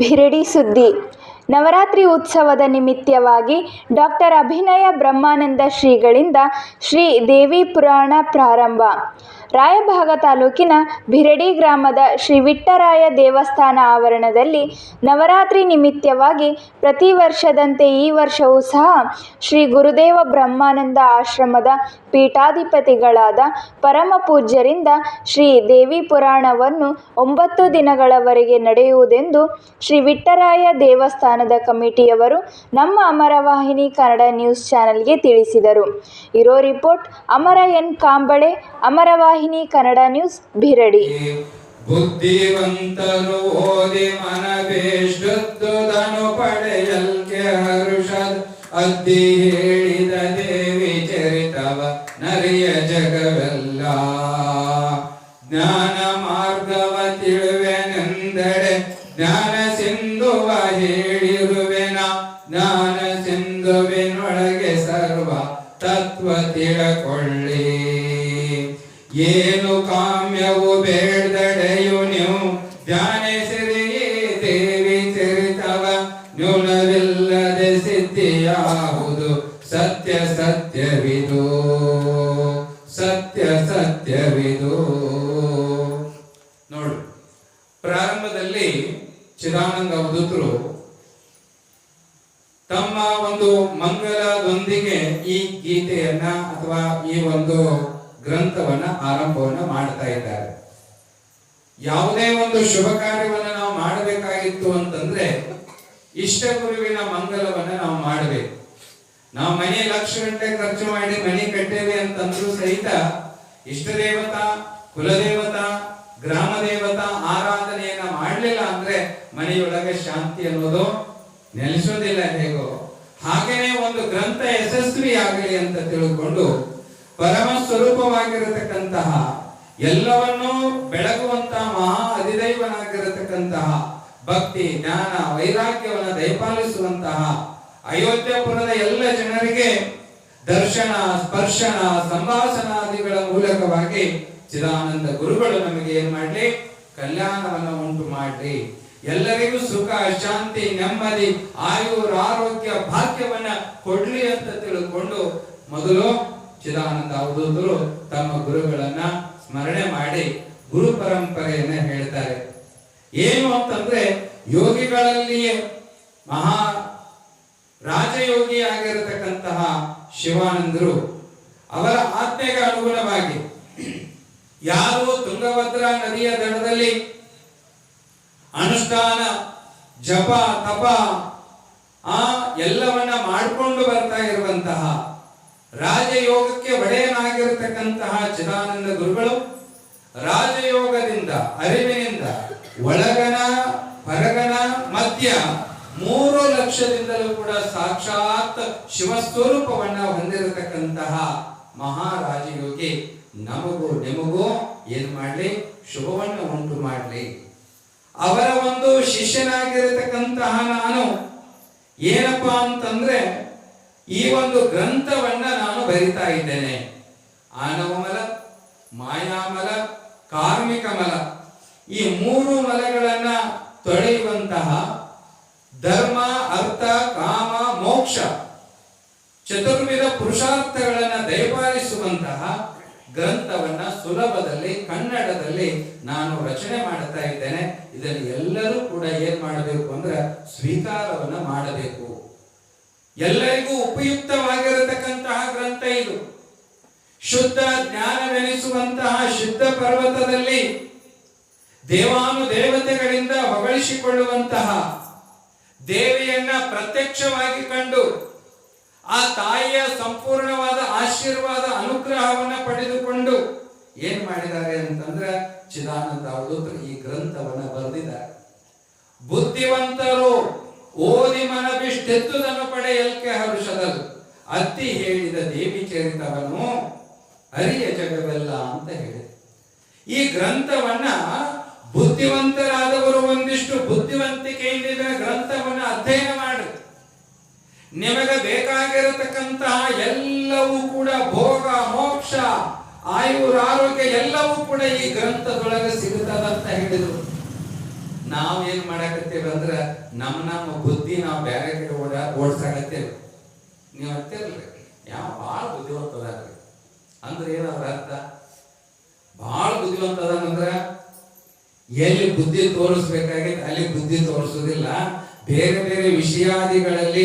ಭಿರಡಿ ಸುದ್ದಿ. ನವರಾತ್ರಿ ಉತ್ಸವದ ನಿಮಿತ್ತವಾಗಿ ಡಾಕ್ಟರ್ ಅಭಿನಯ ಬ್ರಹ್ಮಾನಂದ ಶ್ರೀಗಳಿಂದ ಶ್ರೀ ದೇವಿ ಪುರಾಣ ಪ್ರಾರಂಭ. ರಾಯಭಾಗ ತಾಲೂಕಿನ ಬಿರಡಿ ಗ್ರಾಮದ ಶ್ರೀ ವಿಟ್ಟರಾಯ ದೇವಸ್ಥಾನ ಆವರಣದಲ್ಲಿ ನವರಾತ್ರಿ ನಿಮಿತ್ತವಾಗಿ ಪ್ರತಿ ವರ್ಷದಂತೆ ಈ ವರ್ಷವೂ ಸಹ ಶ್ರೀ ಗುರುದೇವ ಬ್ರಹ್ಮಾನಂದ ಆಶ್ರಮದ ಪೀಠಾಧಿಪತಿಗಳಾದ ಪರಮ ಪೂಜ್ಯರಿಂದ ಶ್ರೀ ದೇವಿ ಪುರಾಣವನ್ನು ಒಂಬತ್ತು ದಿನಗಳವರೆಗೆ ನಡೆಯುವುದೆಂದು ಶ್ರೀ ವಿಟ್ಟರಾಯ ದೇವಸ್ಥಾನದ ಕಮಿಟಿಯವರು ನಮ್ಮ ಅಮರವಾಹಿನಿ ಕನ್ನಡ ನ್ಯೂಸ್ ಚಾನೆಲ್ಗೆ ತಿಳಿಸಿದರು. ಇರೋ report Amara N Kamble, Amaravahini Kannada news Biradi ಬುದ್ಧಿವಂತರು ಓದಿ ಮನಬೇಷ್ಟುದನು ಪಡೆಯಲ್ಕೆ ಹರುಷದ್ ಅದ್ದಿ ಹೇಳಿದ ದೇವಿ ಚರಿತವ ನರಿಯ ಜಗವೆಲ್ಲ. ಜ್ಞಾನ ಮಾರ್ಗವ ತಿಳುವೆನೆಂದರೆ ಜ್ಞಾನ ಸಿಂಧುವ ಹೇಳಿರುವೆನ. ಜ್ಞಾನ ಸಿಂಧುವಿನೊಳಗೆ ಸರ್ವ ತತ್ವ ತಿಳಕೊಳ್ಳಿ. ಏನು ಕಾಮ್ಯವು ಬೇಡದೆಡೆಯು ನೀವು ಧ್ಯಾನಿಸಿರಿ ದೇವಿ ಚರಿತವ, ನ್ಯೂನವಿಲ್ಲದೆ ಸಿದ್ಧಿಯಾವುದು ಸತ್ಯ ಸತ್ಯವಿದು ಸತ್ಯ ಸತ್ಯವಿದು. ನೋಡು, ಪ್ರಾರಂಭದಲ್ಲಿ ಚಿದಾನಂದ ಅವಧೂತರು ತಮ್ಮ ಒಂದು ಮಂಗಲದೊಂದಿಗೆ ಈ ಗೀತೆಯನ್ನ ಅಥವಾ ಈ ಒಂದು ಗ್ರಂಥವನ್ನ ಆರಂಭವನ್ನ ಮಾಡ್ತಾ ಇದ್ದಾರೆ. ಯಾವುದೇ ಒಂದು ಶುಭ ಕಾರ್ಯವನ್ನ ನಾವು ಮಾಡಬೇಕಾಗಿತ್ತು ಅಂತಂದ್ರೆ ಇಷ್ಟ ಗುರುವಿನ ಮಂಗಲವನ್ನ ನಾವು ಮಾಡಬೇಕು. ನಾವು ಮನೆ ಲಕ್ಷ ಗಂಟೆ ಖರ್ಚು ಮಾಡಿ ಮನೆ ಕಟ್ಟೇವೆ ಅಂತಂದ್ರೂ ಸಹಿತ ಇಷ್ಟ ದೇವತಾ, ಕುಲದೇವತಾ, ಗ್ರಾಮ ದೇವತಾ ಆರಾಧನೆಯನ್ನ ಮಾಡಲಿಲ್ಲ ಅಂದ್ರೆ ಮನೆಯೊಳಗೆ ಶಾಂತಿ ಅನ್ನೋದು ನೆಲೆಸೋದಿಲ್ಲ ಹೇಗೋ. ಹಾಗೇನೆ ಒಂದು ಗ್ರಂಥ ಯಶಸ್ವಿ ಆಗಲಿ ಅಂತ ತಿಳ್ಕೊಂಡು ಪರಮ ಸ್ವರೂಪವಾಗಿರತಕ್ಕಂತಹ ಎಲ್ಲವನ್ನೂ ಬೆಳಗುವಂತಹ ಮಹಾ ಅಧಿದೈವನಾಗಿರತಕ್ಕಂತಹ ಭಕ್ತಿ, ಜ್ಞಾನ, ವೈರಾಗ್ಯವನ್ನ ದಯಪಾಲಿಸುವಂತಹ ಅಯೋಧ್ಯಪುರದ ಎಲ್ಲ ಜನರಿಗೆ ದರ್ಶನ, ಸ್ಪರ್ಶನ, ಸಂಭಾಷಣಾದಿಗಳ ಮೂಲಕವಾಗಿ ಚಿದಾನಂದ ಗುರುಗಳು ನಮಗೆ ಏನ್ ಮಾಡ್ಲಿ? ಕಲ್ಯಾಣವನ್ನ ಉಂಟು ಮಾಡ್ರಿ ಎಲ್ಲರಿಗೂ ಸುಖ, ಶಾಂತಿ, ನೆಮ್ಮದಿ ಆಯುರ್ ಆರೋಗ್ಯ, ಭಾಗ್ಯವನ್ನ ಕೊಡ್ಲಿ ಅಂತ ತಿಳ್ಕೊಂಡು ಮೊದಲು ಚಿದಾನಂದ ಅವಧೂತರು ತಮ್ಮ ಗುರುಗಳನ್ನ ಸ್ಮರಣೆ ಮಾಡಿ ಗುರು ಪರಂಪರೆಯನ್ನ ಹೇಳ್ತಾರೆ. ಏನು ಅಂತಂದ್ರೆ ಯೋಗಿಗಳಲ್ಲಿಯೇ ಮಹಾ ರಾಜಯೋಗಿ ಆಗಿರತಕ್ಕಂತಹ ಶಿವಾನಂದರು ಅವರ ಆತ್ಮೆಗೆ ಅನುಗುಣವಾಗಿ ಯಾರು ತುಂಗಭದ್ರಾ ನದಿಯ ದಡದಲ್ಲಿ ಅನುಷ್ಠಾನ, ಜಪ, ತಪ, ಆ ಎಲ್ಲವನ್ನ ಮಾಡಿಕೊಂಡು ಬರ್ತಾ ಇರುವಂತಹ ರಾಜಯೋಗಕ್ಕೆ ಒಡೆಯನಾಗಿರತಕ್ಕಂತಹ ಚಿದಾನಂದ ಗುರುಗಳು, ರಾಜಯೋಗದಿಂದ, ಅರಿವಿನಿಂದ ಒಳಗನ ಹೊರಗನ ಮಧ್ಯ, ಮೂರು ಲಕ್ಷದಿಂದಲೂ ಕೂಡ ಸಾಕ್ಷಾತ್ ಶಿವಸ್ವರೂಪವನ್ನ ಹೊಂದಿರತಕ್ಕಂತಹ ಮಹಾರಾಜಯೋಗಿ. ನಮಗೂ ನಿಮಗೂ ಏನ್ ಮಾಡ್ಲಿ? ಶುಭವನ್ನು ಉಂಟು ಮಾಡ್ಲಿ. ಅವರ ಒಂದು ಶಿಷ್ಯನಾಗಿರತಕ್ಕಂತಹ ನಾನು ಏನಪ್ಪಾ ಅಂತಂದ್ರೆ ಈ ಒಂದು ಗ್ರಂಥವನ್ನ ನಾನು ಬರಿತಾ ಇದ್ದೇನೆ. ಆನವಮಲ ಮಾಯಾಮಲ ಕಾರ್ಮಿಕ ಮಲ. ಈ ಮೂರು ಮಲಗಳನ್ನ ತೊಳೆಯುವಂತಹ ಧರ್ಮ, ಅರ್ಥ, ಕಾಮ, ಮೋಕ್ಷ, ಚತುರ್ವಿಧ ಪುರುಷಾರ್ಥಗಳನ್ನ ದಯಪಾಲಿಸುವಂತಹ ಗ್ರಂಥವನ್ನ ಸುಲಭದಲ್ಲಿ, ಕನ್ನಡದಲ್ಲಿ ನಾನು ರಚನೆ ಮಾಡುತ್ತಾ ಇದ್ದೇನೆ. ಇದನ್ನು ಎಲ್ಲರೂ ಕೂಡ ಏನ್ ಮಾಡಬೇಕು ಅಂದ್ರೆ ಸ್ವೀಕಾರವನ್ನ ಮಾಡಬೇಕು. ಎಲ್ಲರಿಗೂ ಉಪಯುಕ್ತವಾಗಿರತಕ್ಕಂತಹ ಗ್ರಂಥ ಇದು. ಶುದ್ಧ ಜ್ಞಾನವೆನಿಸುವಂತಹ ಶುದ್ಧ ಪರ್ವತದಲ್ಲಿ ದೇವಾನು ದೇವತೆಗಳಿಂದ ಹೊಗಳಿಸಿಕೊಳ್ಳುವಂತಹ ದೇವಿಯನ್ನ ಪ್ರತ್ಯಕ್ಷವಾಗಿ ಕಂಡು ಆ ತಾಯಿಯ ಸಂಪೂರ್ಣವಾದ ಆಶೀರ್ವಾದ ಅನುಗ್ರಹವನ್ನ ಪಡೆದುಕೊಂಡು ಏನ್ ಮಾಡಿದ್ದಾರೆ ಅಂತಂದ್ರೆ ಚಿದಾನಂದ ಅವಧೂತರು ಈ ಗ್ರಂಥವನ್ನ ಬರೆದಿದ್ದಾರೆ. ಬುದ್ಧಿವಂತರು ಓದಿ ಹರುಷದಲು ಅತ್ತಿ ಹೇಳಿದ ದೇವಿ ಚರಿತವನು ಅರಿಯ ಜಗವೆಲ್ಲ ಅಂತ ಹೇಳಿದೆ. ಈ ಗ್ರಂಥವನ್ನ ಬುದ್ಧಿವಂತರಾದವರು ಒಂದಿಷ್ಟು ಬುದ್ಧಿವಂತಿಕೆಯಿಂದ ಇದರ ಗ್ರಂಥವನ್ನ ಅಧ್ಯಯನ ಮಾಡಿ. ನಿಮಗೆ ಬೇಕಾಗಿರತಕ್ಕಂತಹ ಎಲ್ಲವೂ ಕೂಡ ಭೋಗ, ಮೋಕ್ಷ, ಆಯುರ್ ಆರೋಗ್ಯ ಎಲ್ಲವೂ ಕೂಡ ಈ ಗ್ರಂಥದೊಳಗೆ ಸಿಗುತ್ತದಂತ ಹೇಳಿದರು. ನಾವು ಏನ್ ಮಾಡಕತ್ತೇವೆ ಅಂದ್ರೆ ನಮ್ಮ ನಮ್ಮ ಬುದ್ಧಿ ನಾವು ಬೇರೆ ಕಡೆ ಓಡ ಓಡ್ಸಾಕತ್ತೇವೆ. ನೀವು ಹತ್ತಿರಲ್ರಿ ಯಾವ ಭಾಳ ಬುದ್ಧಿವಂತ ಅದಾರ್ರಿ ಅಂದ್ರೆ ಏನದ್ರ ಅರ್ಥ? ಭಾಳ ಬುದ್ಧಿವಂತ ಅದಾನಂದ್ರ ಎಲ್ಲಿ ಬುದ್ಧಿ ತೋರಿಸ್ಬೇಕಾಗಿತ್ತು ಅಲ್ಲಿ ಬುದ್ಧಿ ತೋರಿಸೋದಿಲ್ಲ. ಬೇರೆ ಬೇರೆ ವಿಷಯಾದಿಗಳಲ್ಲಿ